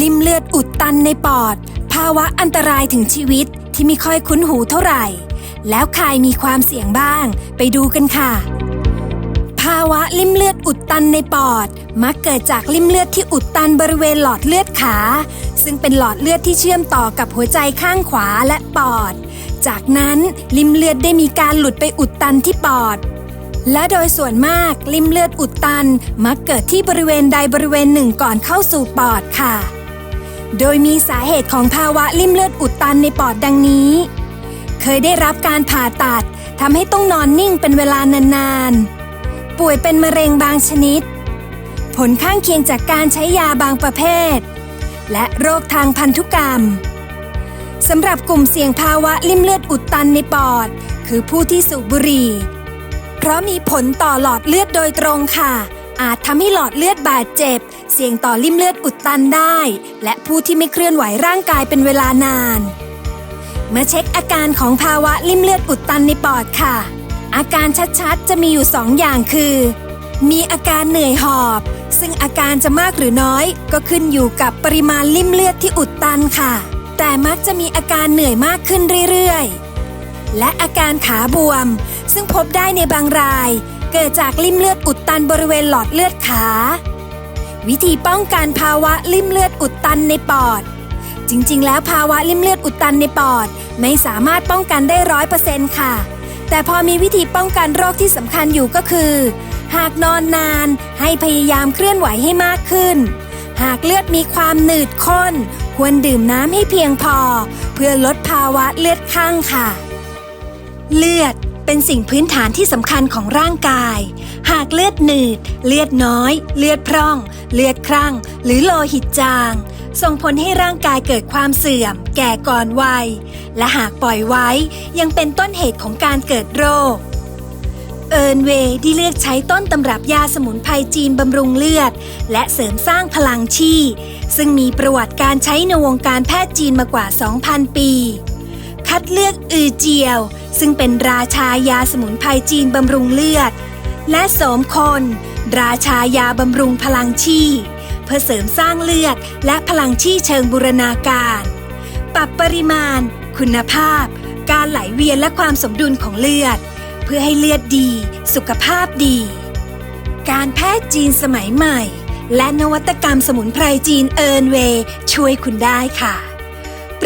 ลิ่มเลือดอุดตันในปอด ภาวะอันตรายถึงชีวิตที่ไม่ค่อยคุ้นหูเท่าไหร่ แล้วใครมีความเสี่ยงบ้าง ไปดูกันค่ะ ภาวะลิ่มเลือดอุดตันในปอด มักเกิดจากลิ่มเลือดที่อุดตันบริเวณหลอดเลือดขา ซึ่งเป็นหลอดเลือดที่เชื่อมต่อกับหัวใจข้างขวาและปอด จากนั้นลิ่มเลือดได้มีการหลุดไปอุดตันที่ปอดและโดยส่วนมากลิ่มเลือดอุดตัน มักเกิดที่บริเวณใดบริเวณหนึ่งก่อนเข้าสู่ปอดค่ะ โดยมีสาเหตุของภาวะลิ่มเลือดอุดตันในปอดดังนี้ เคยได้รับการผ่าตัดทำให้ต้องนอนนิ่งเป็นเวลานานๆ ป่วยเป็นมะเร็งบางชนิด ผลข้างเคียงจากการใช้ยาบางประเภท และโรคทางพันธุกรรมสำหรับกลุ่มเสี่ยงภาวะลิ่มเลือดอุดตันในปอด คือผู้ที่สูบบุหรี่ เพราะมีผลต่อหลอดเลือดโดยตรงค่ะ อาจทำให้หลอดเลือดบาดเจ็บ เสี่ยงต่อลิ่มเลือดอุดตันได้ และผู้ที่ไม่เคลื่อนไหวร่างกายเป็นเวลานาน เมาเช็คอาการของภาวะลิ่มเลือดอุดตันในปอดค่ะ อาการชัดๆ จะมีอยู่สองอย่างคือ มีอาการเหนื่อยหอบ ซึ่งอาการจะมากหรือน้อย ก็ขึ้นอยู่กับปริมาณลิ่มเลือดที่อุดตันค่ะ แต่มักจะมีอาการเหนื่อยมากขึ้นเรื่อยๆ และอาการขาบวม ซึ่งพบได้ในบางราย เกิดจากลิ่มเลือดอุดตันบริเวณหลอดเลือดขา วิธีป้องกันภาวะลิ่มเลือดอุดตันในปอด จริงๆ แล้วภาวะลิ่มเลือดอุดตันในปอด ไม่สามารถป้องกันได้ร้อยเปอร์เซ็นต์ค่ะ แต่พอมีวิธีป้องกันโรคที่สำคัญอยู่ก็คือ หากนอนนานให้พยายามเคลื่อนไหวให้มากขึ้น หากเลือดมีความหนืดข้น ควรดื่มน้ำให้เพียงพอ เพื่อลดภาวะเลือดข้างค่ะ เลือด เป็นสิ่งพื้นฐานที่สำคัญของร่างกาย หากเลือดหนืด เลือดน้อย เลือดพร่อง เลือดครั่ง หรือโลหิตจาง ส่งผลให้ร่างกายเกิดความเสื่อม แก่ก่อนวัย และหากปล่อยไว้ยังเป็นต้นเหตุของการเกิดโรคเอิร์นเวย์ที่เลือกใช้ต้นตำรับยาสมุนไพรจีนบำรุงเลือด และเสริมสร้างพลังชีพซึ่งมีประวัติการใช้ในวงการแพทย์จีนมากว่า 2,000 ปี คัดเลือกอือเจียว ซึ่งเป็นราชายาสมุนไพรจีนบำรุงเลือด และโสมคน ราชายาบำรุงพลังชีเพื่อเสริมสร้างเลือดและพลังชีเชิงบูรณาการ ปรับปริมาณ คุณภาพ การไหลเวียนและความสมดุลของเลือด เพื่อให้เลือดดี สุขภาพดี การแพทย์จีนสมัยใหม่ และนวัตกรรมสมุนไพรจีนเอิร์นเวช่วยคุณได้ค่ะ